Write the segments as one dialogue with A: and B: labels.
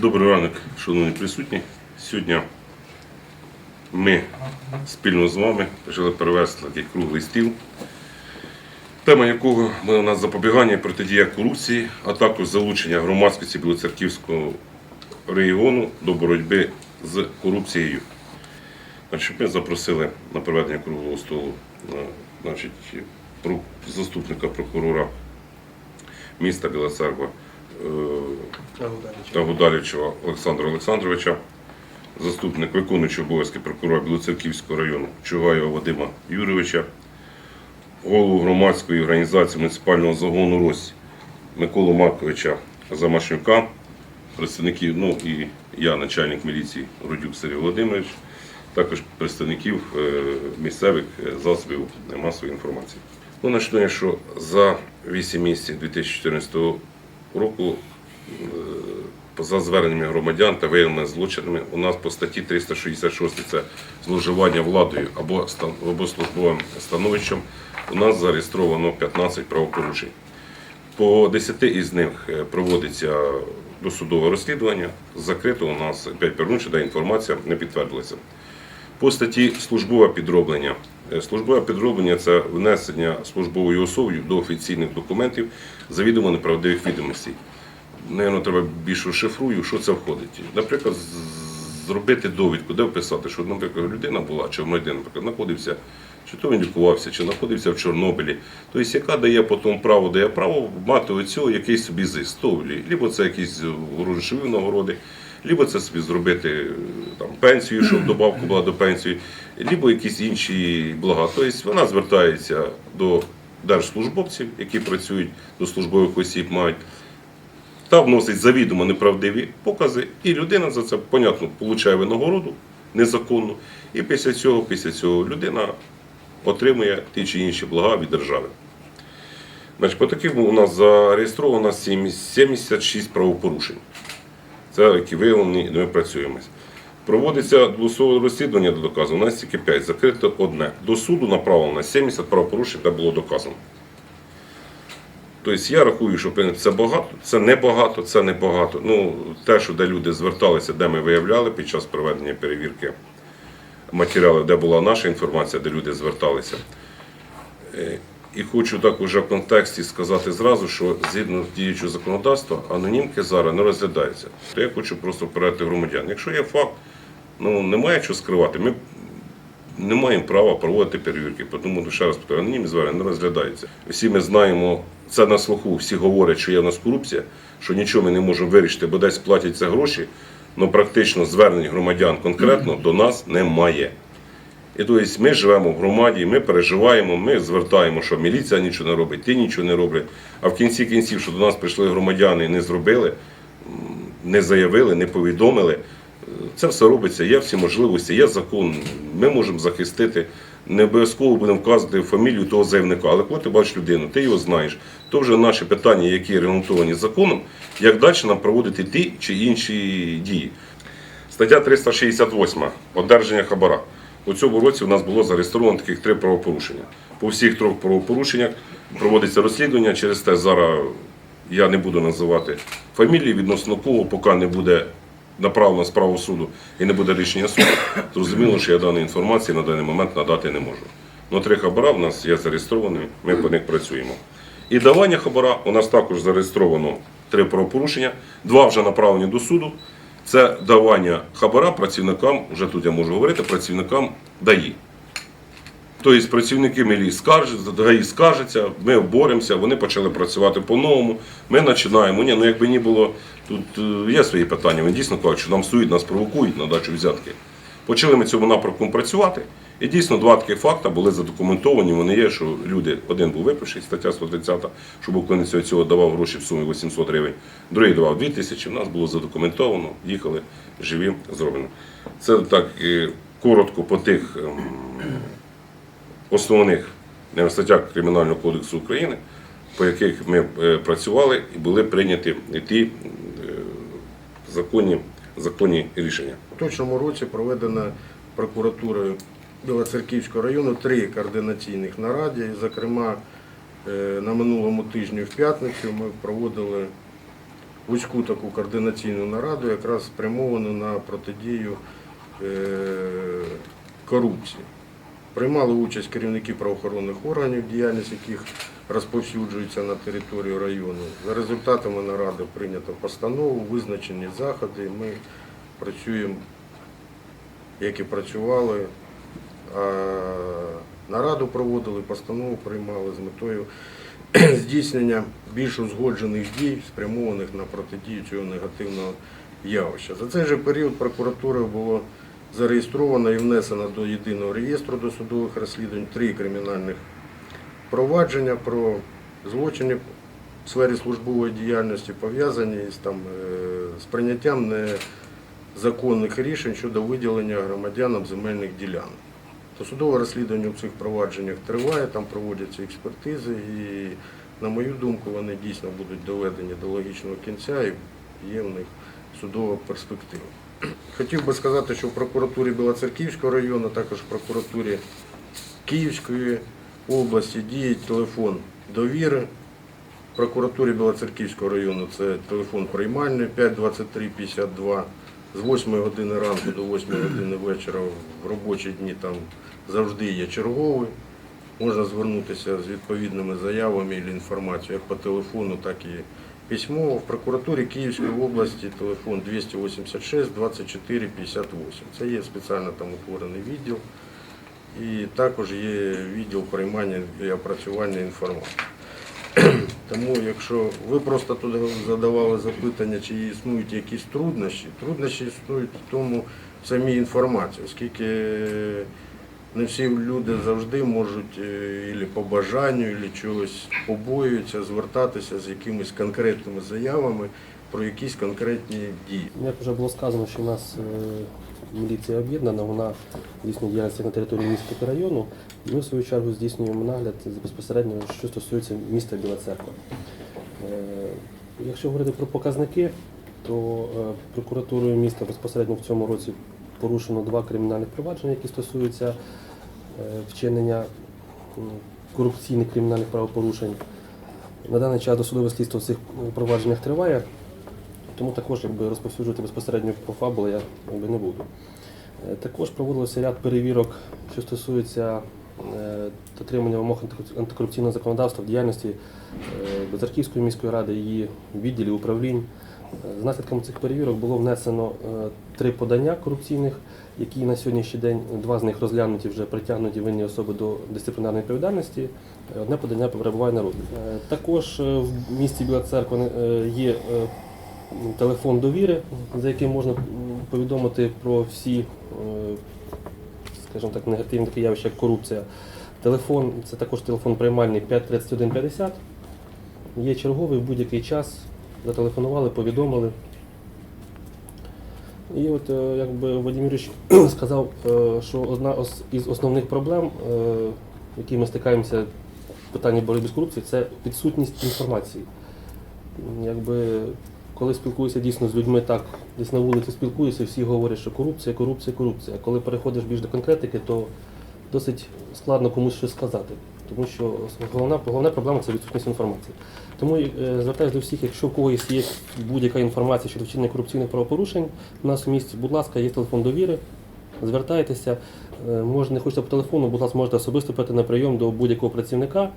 A: Добрий ранок, шановні присутні. Сьогодні ми спільно з вами почали перевести такий круглий стіл, тема якого у нас запобігання протидія корупції, а також залучення громадськості Білоцерківського регіону до боротьби з корупцією. Значить, ми запросили на проведення круглого столу е, значить, заступника прокурора міста Біла Церква е, Олександра Олександровича, заступник виконуючого обов'язки прокурора Білоцерківського району Чугаєва Вадима Юрійовича, голову громадської організації муніципального загону Рось Миколу Марковича Замашнюка, представників, ну і я, начальник міліції Родюк Сергій Володимирович, також представників е, місцевих е, засобів масової інформації. Ну, начну що за 8 місяців 2014 року за зверненнями громадян та виявленими злочинами у нас по статті 366 це зловживання владою або, або службовим становищем. У нас зареєстровано 15 правопорушень. По 10 із них е, проводиться досудове розслідування. Закрито у нас 5 передачі, де інформація не підтвердилася. По статті службове підроблення. Е, Службове підроблення це внесення службовою особою до офіційних документів завідомо неправдивих відомостей. Наверно, треба більш розшифрую, що це входить. Наприклад, зробити довідку, де вписати, що, наприклад, людина була, чи громадянин, наприклад, знаходився, чи то він лікувався, чи знаходився в Чорнобилі. Тобто, яка дає потім право, дає право мати оцього якийсь собі зиск. То, либо це якісь грошові нагороди, либо це собі зробити там, пенсію, щоб добавку була до пенсії, либо якісь інші блага. Тобто вона звертається до держслужбовців, які працюють до службових осіб, мають та вносить завідомо неправдиві покази, і людина за це, понятно, отримує винагороду незаконну, і після цього, після цього людина отримує ті чи інші блага від держави. Значить, по таким у нас зареєстровано 76 правопорушень. Це які виявлені, і ми працюємо. Проводиться досудове розслідування до доказу. У нас тільки 5, закрито одне. До суду направлено 70 правопорушень, де було доказано. Тобто я рахую, що це багато, це небагато, це небагато. Ну, те, що де люди зверталися, де ми виявляли під час проведення перевірки матеріалів, де була наша інформація, де люди зверталися. І хочу так уже в контексті сказати зразу, що згідно з діючого законодавства анонімки зараз не розглядаються. То я хочу просто порадити громадян. Якщо є факт, ну немає чого скривати. Ми не маємо права проводити перевірки, тому ще раз повторюю, анонімні звернення не розглядаються. Всі ми знаємо, це на слуху, всі говорять, що є в нас корупція, що нічого ми не можемо вирішити, бо десь платяться гроші, але практично звернень громадян конкретно до нас немає. І тобто ми живемо в громаді, ми переживаємо, ми звертаємо, що міліція нічого не робить, ті нічого не роблять. А в кінці кінців, що до нас прийшли громадяни і не зробили, не заявили, не повідомили. Це все робиться, є всі можливості, є закон. Ми можемо захистити. Не обов'язково будемо вказувати фамілію того заявника. Але коли ти бачиш людину, ти його знаєш, то вже наші питання, які регламентовані законом, як далі нам проводити ті чи інші дії. Стаття 368. Одержання хабара. У цьому році у нас було зареєстровано таких три правопорушення. По всіх трьох правопорушеннях проводиться розслідування. Через те зараз я не буду називати фамілії, відносно кого, поки не буде направлена справа суду і не буде рішення суду. Зрозуміло, що я даної інформації на даний момент надати не можу. Ну, три хабара в нас є зареєстровані, ми по них працюємо. І давання хабара у нас також зареєстровано три правопорушення, два вже направлені до суду. Це давання хабара працівникам, вже тут я можу говорити, працівникам ДАІ. Тобто працівники мілі скаржаться, ДАІ скаржаться, ми боремося, вони почали працювати по-новому. Ми починаємо. Ні, ну якби ні було, тут е, є свої питання. Вони дійсно кажуть, що нам сують, нас провокують на дачу взятки. Почали ми цьому напрямку працювати. І дійсно два такі факти були задокументовані. Вони є, що люди, один був випивший, стаття 130, що був клинець цього давав гроші в сумі 800 гривень, другий давав 2 тисячі. У нас було задокументовано, їхали живі, зроблено. Це так е, коротко по тих ем, основних е, статтях Кримінального кодексу України, по яких ми е, працювали і були прийняті ті законні, законні рішення.
B: У точному році проведено прокуратурою Білоцерківського району три координаційних наради. Зокрема, е, на минулому тижні в п'ятницю ми проводили вузьку таку координаційну нараду, якраз спрямовану на протидію е, корупції. Приймали участь керівники правоохоронних органів, діяльність яких розповсюджується на територію району. За результатами наради прийнято постанову, визначені заходи. Ми працюємо, як і працювали. Нараду проводили, постанову приймали з метою здійснення більш узгоджених дій, спрямованих на протидію цього негативного явища. За цей же період прокуратурою було зареєстровано і внесено до єдиного реєстру досудових розслідувань три кримінальних провадження про злочини в сфері службової діяльності, пов'язані з, там, е, з прийняттям незаконних рішень щодо виділення громадянам земельних ділянок. Досудове розслідування в цих провадженнях триває, там проводяться експертизи і, на мою думку, вони дійсно будуть доведені до логічного кінця і є в них судова перспектива. Хотів би сказати, що в прокуратурі Білоцерківського району, також в прокуратурі Київської області діє телефон довіри. В прокуратурі Білоцерківського району це телефон приймальний 52352 з 8 години ранку до 8 години вечора в робочі дні там завжди є черговий. Можна звернутися з відповідними заявами і інформацією як по телефону, так і письмово. В прокуратурі Київської області телефон 286 24 58. Це є спеціально там утворений відділ. І також є відділ приймання і опрацювання інформації. Тому, якщо ви просто тут задавали запитання, чи існують якісь труднощі, труднощі існують в тому в самій інформації, оскільки не всі люди завжди можуть е, ілі по бажанню, ілі чогось побоюються звертатися з якимись конкретними заявами про якісь конкретні дії.
C: Як вже було сказано, що у нас е, міліція об'єднана, вона здійснює діяльність на території міста та району. Ми в свою чергу здійснюємо нагляд безпосередньо, що стосується міста Біла Церква. Е, Якщо говорити про показники, то е, прокуратурою міста безпосередньо в цьому році порушено два кримінальних провадження, які стосуються е, вчинення корупційних кримінальних правопорушень. На даний час досудове слідство в цих провадженнях триває. Тому також якби, розповсюджувати безпосередньо по фабулу я якби, не буду. Е, Також проводилося ряд перевірок, що стосується е, дотримання вимог антикорупційного законодавства в діяльності е, Безарківської міської ради, її відділів управлінь. З наслідком цих перевірок було внесено три подання корупційних, які на сьогоднішній день два з них розглянуті вже притягнуті винні особи до дисциплінарної відповідальності. Одне подання перебуває на розгляді. Також в місті Біла Церква є телефон довіри, за яким можна повідомити про всі, е, скажімо так, негативні такі явища, як корупція. Телефон це також телефон приймальний 53150. Є черговий в будь-який час. Зателефонували, повідомили. І от е, якби Вадим Юрійович сказав, е, що одна із основних проблем, які ми стикаємося в питанні боротьби з корупцією, це відсутність інформації. Якби коли спілкуюся дійсно з людьми, так десь на вулиці спілкуюся, всі говорять, що корупція, корупція, корупція. Коли переходиш більш до конкретики, то досить складно комусь щось сказати. Тому що головна, головна проблема це відсутність інформації. Тому е, звертаюся до всіх, якщо у когось є будь-яка інформація щодо вчинення корупційних правопорушень у нас в місті, будь ласка, є телефон довіри, звертайтеся. Е, Може, не хочете по телефону, будь ласка, можете особисто прийти на прийом до будь-якого працівника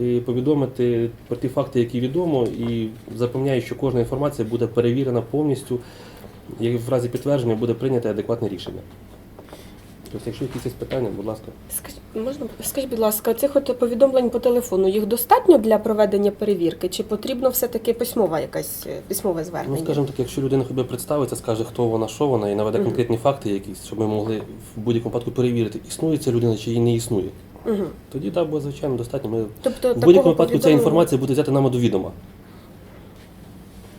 C: і повідомити про ті факти, які відомо, і запевняю, що кожна інформація буде перевірена повністю, і в разі підтвердження буде прийнято адекватне рішення. Тобто, якщо якісь є питання, будь ласка.
D: Скажіть, можна скажіть, будь ласка, цих от повідомлень по телефону їх достатньо для проведення перевірки? Чи потрібно все-таки письмова якась е, письмове
C: Ну, скажімо так, якщо людина хіба представиться, скаже, хто вона, що вона, і наведе конкретні факти якісь, щоб ми могли в будь-якому випадку перевірити, існує ця людина чи її не існує.
D: Угу.
C: Тоді так, буде звичайно достатньо. Ми
D: Тобто
C: в будь-якому випадку ця інформація буде взята нами до відома.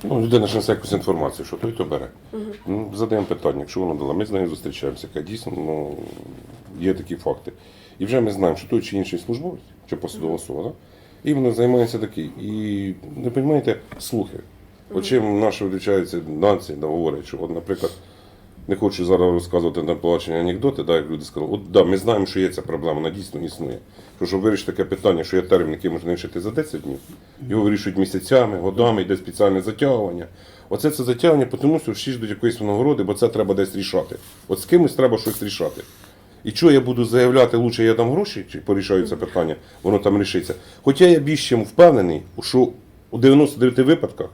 A: Ну, людина ж несе якусь інформацію, що той то бере. Ну, задаємо питання, якщо вона дала, ми з нею зустрічаємося. Яка дійсно ну, є такі факти. І вже ми знаємо, що той чи інший службовець, чи посадова особа, да? і вони займаються такий. І не розумієте, слухи. От чим наші вивчаються нації, говорять, що, от, наприклад, Не хочу зараз розказувати на побачення анекдоти, да, як люди сказали, от да, ми знаємо, що є ця проблема, вона дійсно існує. Що, щоб вирішити таке питання, що є термін, який можна вирішити за 10 днів, його вирішують місяцями, годами, йде спеціальне затягування. Оце це затягування, тому що всі ждуть якоїсь винагороди, бо це треба десь рішати. От з кимось треба щось рішати. І що я буду заявляти, лучше я дам гроші, чи порішаю це питання, воно там рішиться. Хоча я більш чим впевнений, що у 99 випадках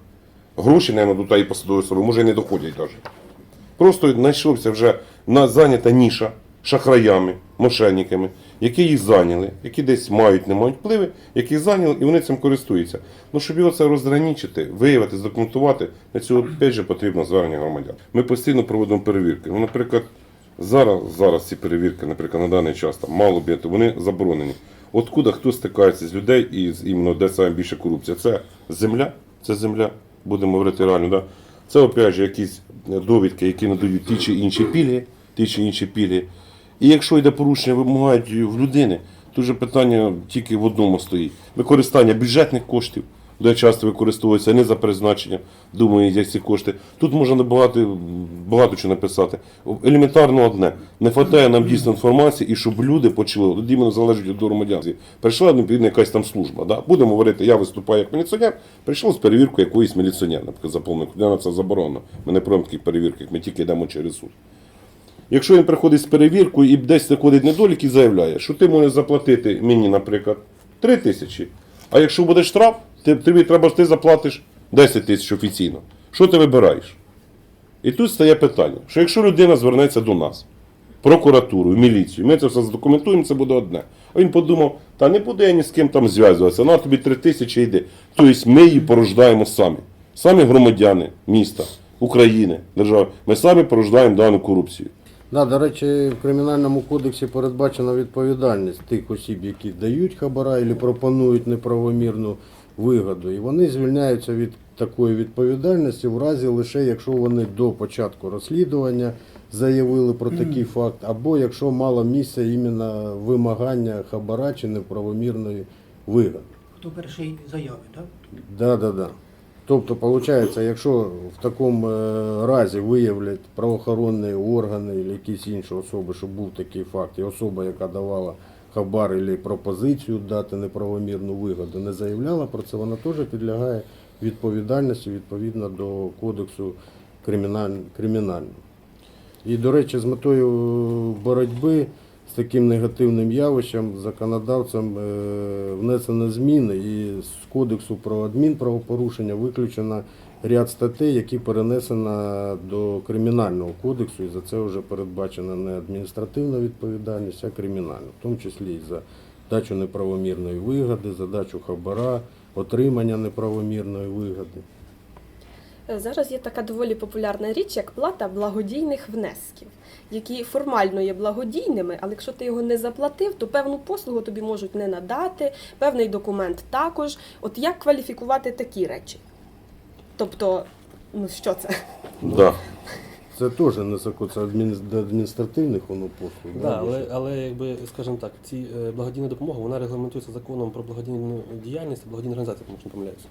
A: гроші, мабуть, до тієї посадової особи, може, і не доходять навіть. Просто знайшовся вже на зайнята ніша шахраями, мошенниками, які їх зайняли, які десь мають, не мають впливи, які зайняли, і вони цим користуються. Ну, щоб його це розграничити, виявити, здокументувати, для цього опять же потрібно звернення громадян. Ми постійно проводимо перевірки. Ну, наприклад, зараз, зараз ці перевірки, наприклад, на даний час там мало бути, вони заборонені. Откуда хто стикається з людей і з іменно де саме більше корупція? Це земля, це земля, будемо говорити реально, да? Це опять же якісь довідки, які надають ті чи інші пільги, ті чи інші пільги. І якщо йде порушення, вимагають в людини, то вже питання тільки в одному стоїть: використання бюджетних коштів, де часто використовуються не за призначенням, думаю, як ці кошти. Тут можна набагато багато чого написати. Елементарно одне. Не вистачає нам дійсно інформації, і щоб люди почули, от іменно залежить від громадян. Прийшла відповідно якась там служба. Да? Будемо говорити, я виступаю як міліціонер, прийшов з перевіркою якоїсь міліціонера, наприклад, заповнив. Для нас це заборонено. Ми не проводимо таких перевірок, ми тільки йдемо через суд. Якщо він приходить з перевіркою і десь знаходить недолік і заявляє, що ти можеш заплатити мені, наприклад, 3 тисячі, а якщо буде штраф, тобі треба, ти заплатиш 10 тисяч офіційно. Що ти вибираєш? І тут стає питання, що якщо людина звернеться до нас, прокуратуру, міліцію, ми це все задокументуємо, це буде одне. А він подумав, та не буде я ні з ким там зв'язуватися, на тобі 3 тисячі йде. Тобто ми її порождаємо самі. Самі громадяни міста, України, держави. Ми самі порождаємо дану корупцію.
B: Да, до речі, в кримінальному кодексі передбачена відповідальність тих осіб, які дають хабара або пропонують неправомірну вигоду. І вони звільняються від такої відповідальності в разі лише якщо вони до початку розслідування заявили про такий факт, або якщо мало місця іменно вимагання хабара чи неправомірної вигоди.
E: Хто перший заяви, так?
B: Да, да, да. Тобто, виходить, якщо в такому е, разі виявлять правоохоронні органи або якісь інші особи, що був такий факт, і особа, яка давала хабар або пропозицію дати неправомірну вигоду, не заявляла про це, вона теж підлягає відповідальності відповідно до кодексу криміналь- кримінального. І, до речі, з метою боротьби з таким негативним явищем законодавцем е, внесено зміни і з кодексу про адмінправопорушення виключено ряд статей, які перенесено до кримінального кодексу, і за це вже передбачена не адміністративна відповідальність, а кримінальна, в тому числі і за дачу неправомірної вигоди, за дачу хабара, отримання неправомірної вигоди.
D: Зараз є така доволі популярна річ, як плата благодійних внесків, які формально є благодійними, але якщо ти його не заплатив, то певну послугу тобі можуть не надати, певний документ також. От як кваліфікувати такі речі? Тобто, ну що це?
A: Да.
B: Це теж не закон, це адмін- до адміністративних воно послуг.
C: Да, але, але якби, скажімо так, ці е, благодійна допомога вона регламентується законом про благодійну діяльність та благодійні організації, тому що не помиляюся.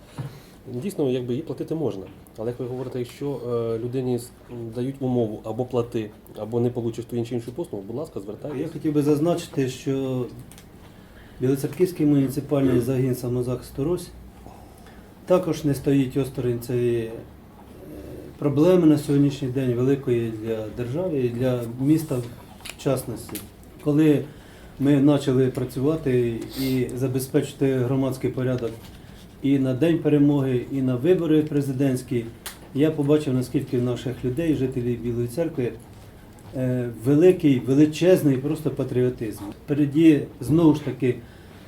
C: Дійсно, якби її платити можна. Але як ви говорите, якщо е, людині с- дають умову або плати, або не получиш ту іншу іншу послугу, будь ласка,
E: Я хотів би зазначити, що Білоцерківський муніципальний загін самозахисту Рось також не стоїть осторонь цієї е, проблеми на сьогоднішній день великої для держави і для міста в частності. Коли ми почали працювати і забезпечити громадський порядок і на День перемоги, і на вибори президентські, я побачив, наскільки в наших людей, жителів Білої церкви, е, великий, величезний просто патріотизм. Впереді знову ж таки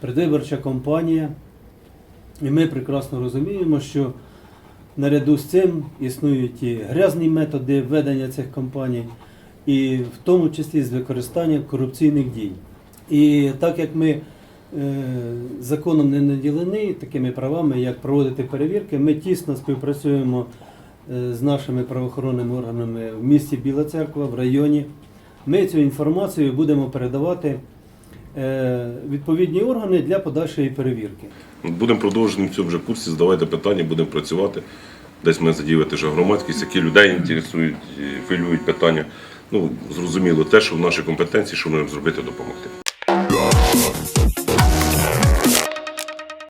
E: предвиборча кампанія, і ми прекрасно розуміємо, що наряду з цим існують і грязні методи ведення цих кампаній, і в тому числі з використанням корупційних дій. І так як ми е, законом не наділені такими правами, як проводити перевірки, ми тісно співпрацюємо е, з нашими правоохоронними органами в місті Біла Церква, в районі. Ми цю інформацію будемо передавати відповідні органи для подальшої перевірки.
A: Будемо продовжувати в цьому вже курсі, задавайте питання, будемо працювати. десь ми задіяти вже громадськість, які людей інтересують, хвилюють питання. Ну, зрозуміло те, що в нашій компетенції, що ми можемо зробити, допомогти.